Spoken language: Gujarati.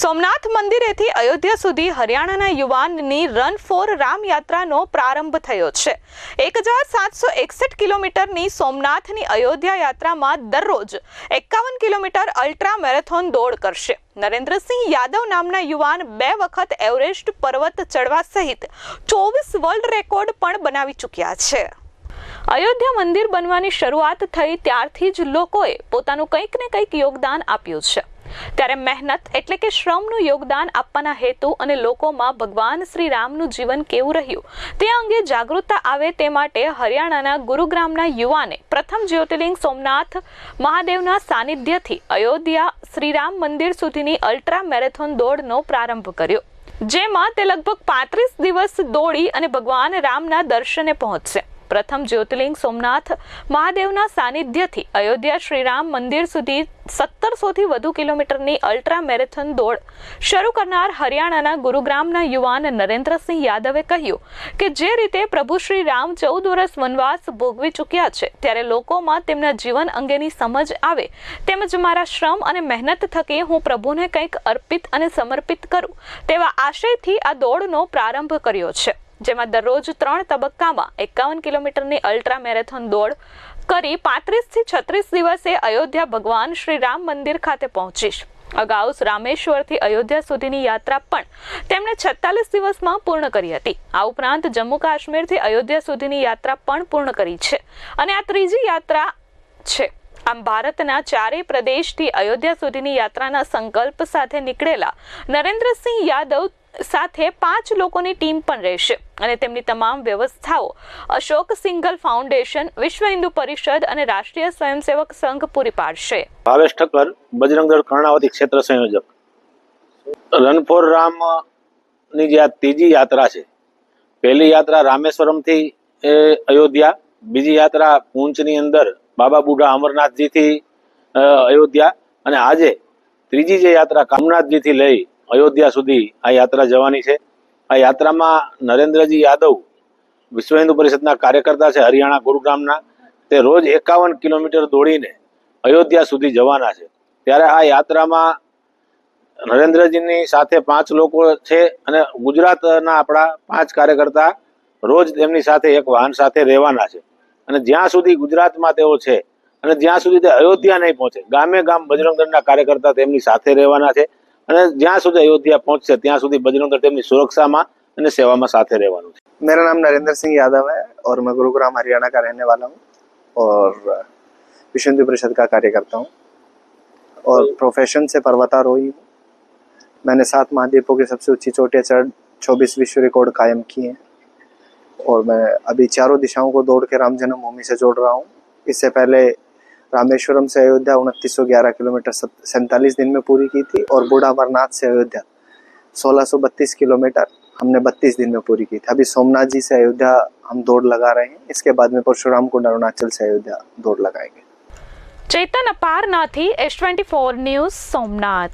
સોમનાથ મંદિરેથી અયોધ્યા સુધી હરિયાણાના યુવાનની રન ફોર રામ યાત્રાનો પ્રારંભ થયો છે. એક હજાર સાતસો એકસઠ કિલોમીટરની સોમનાથની અયોધ્યા યાત્રામાં દરરોજ એકાવન કિલોમીટર અલ્ટ્રા મેરેથોન દોડ કરશે. નરેન્દ્રસિંહ યાદવ નામના યુવાન બે વખત એવરેસ્ટ પર્વત ચડવા સહિત ચોવીસ વર્લ્ડ રેકોર્ડ પણ બનાવી ચૂક્યા છે. અયોધ્યા મંદિર બનવાની શરૂઆત થઈ ત્યારથી જ લોકોએ પોતાનું કંઈક ને કંઈક યોગદાન આપ્યું છે. ત્યારે મહેનત એટલે કે શ્રમનું યોગદાન આપવાના હેતુ અને લોકોમાં ભગવાન શ્રી રામનું જીવન કેવું રહ્યું, તે અંગે જાગૃતતા આવે તે માટે હરિયાણાના ગુરુગ્રામના યુવાને પ્રથમ જ્યોતિર્લિંગ સોમનાથ મહાદેવના સાનિધ્યથી અયોધ્યા શ્રીરામ મંદિર સુધીની અલ્ટ્રા મેરેથોન દોડનો પ્રારંભ કર્યો, જેમાં તે લગભગ પાંત્રીસ દિવસ દોડી અને ભગવાન રામના દર્શને પહોંચશે. પ્રથમ જ્યોતિર્લિંગ સોમનાથ મહાદેવના સાનિધ્યથી અયોધ્યા શ્રીરામ મંદિર સુધી સત્તરસોથી વધુ કિલોમીટરની અલ્ટ્રા મેરેથોન દોડ શરૂ કરનાર હરિયાણાના ગુરુગ્રામના યુવાન નરેન્દ્રસિંહ યાદવે કહ્યું કે જે રીતે પ્રભુ શ્રી રામ ચૌદ વર્ષ વનવાસ ભોગવી ચૂક્યા છે, ત્યારે લોકોમાં તેમના જીવન અંગેની સમજ આવે, તેમજ મારા શ્રમ અને મહેનત થકી હું પ્રભુને કંઈક અર્પિત અને સમર્પિત કરું, તેવા આશયથી આ દોડનો પ્રારંભ કર્યો છે. જેમાં દરરોજ ત્રણ તબક્કામાં એકાવન કિલોમીટરની અલ્ટ્રા મેરેથોન દોડ કરી પાંત્રીસથી છત્રીસ દિવસે અયોધ્યા ભગવાન શ્રી રામ મંદિર ખાતે પહોંચીશ. અગાઉ રામેશ્વરથી અયોધ્યા સુધીની યાત્રા પણ તેમણે છેતાલીસ દિવસમાં પૂર્ણ કરી હતી. આ ઉપરાંત જમ્મુ કાશ્મીરથી અયોધ્યા સુધીની યાત્રા પણ પૂર્ણ કરી છે. અને આ ત્રીજી યાત્રા છે. આમ ભારતના ચારેય પ્રદેશથી અયોધ્યા સુધીની યાત્રાના સંકલ્પ સાથે નીકળેલા નરેન્દ્રસિંહ યાદવ સાથે પાંચ લોકોની ટીમ પણ રહેશે અને તેમની તમામ વ્યવસ્થાઓ અશોક સિંઘલ ફાઉન્ડેશન, વિશ્વ હિન્દુ પરિષદ અને રાષ્ટ્રીય સ્વયંસેવક સંઘ પૂરી પાડશે. ભાવેશ ઠક્કર, બજરંગદળ કર્ણાવતી ક્ષેત્ર સંયોજક. રન ફોર રામની જે આ ત્રીજી યાત્રા છે, પહેલી યાત્રા રામેશ્વરમથી એ અયોધ્યા, બીજી યાત્રા પૂંચની અંદર બાબા બુઢા અમરનાથજીથી અયોધ્યા અને આજે ત્રીજી જે યાત્રા કામનાથજીથી લઈ અયોધ્યા સુધી આ યાત્રા જવાની છે. આ યાત્રામાં નરેન્દ્રજી યાદવ વિશ્વ હિન્દુ પરિષદના કાર્યકર્તા છે, હરિયાણા ગુરુગ્રામના. તે રોજ એકાવન કિલોમીટર દોડીને અયોધ્યા સુધી જવાના છે. ત્યારે આ યાત્રામાં નરેન્દ્રજીની સાથે પાંચ લોકો છે અને ગુજરાતના આપણા પાંચ કાર્યકર્તા રોજ તેમની સાથે એક વાહન સાથે રહેવાના છે. અને જ્યાં સુધી ગુજરાતમાં તેઓ છે અને જ્યાં સુધી તે અયોધ્યા નહીં પહોંચે, ગામે ગામ બજરંગ દળના કાર્યકર્તા તેમની સાથે રહેવાના છે. અને જ્યાં સુધી અયોધ્યા પહોંચશે ત્યાં સુધી બજરંગ દળ તેમની સુરક્ષામાં અને સેવામાં સાથે રહેવાનું છે मेरा नाम नरेंद्र सिंह यादव है और मैं गुरुग्राम हरियाणा का रहने वाला हूँ और विश्व हिंदू परिषद का कार्य करता हूँ और प्रोफेशन से पर्वतारोही हूँ मैंने सात महाद्वीपों की सबसे ऊंची चोटियाँ चढ़ चौबीस विश्व रिकॉर्ड कायम किए हैं और मैं अभी चारों दिशाओं को दौड़ के राम जन्मभूमि से जोड़ रहा हूँ इससे पहले रामेश्वरम से अयोध्या उनतीस किलोमीटर सैंतालीस दिन में पूरी की थी और बूढ़ा अमरनाथ से अयोध्या। 1632 किलोमीटर हमने 32 दिन में पूरी की थी। अभी सोमनाथ जी से अयोध्या हम दौड़ लगा रहे हैं। इसके बाद में परशुराम कुंड अरुणाचल से अयोध्या दौड़ लगाएँगे। Chetan Aparnathi, S twenty four news, Somnath.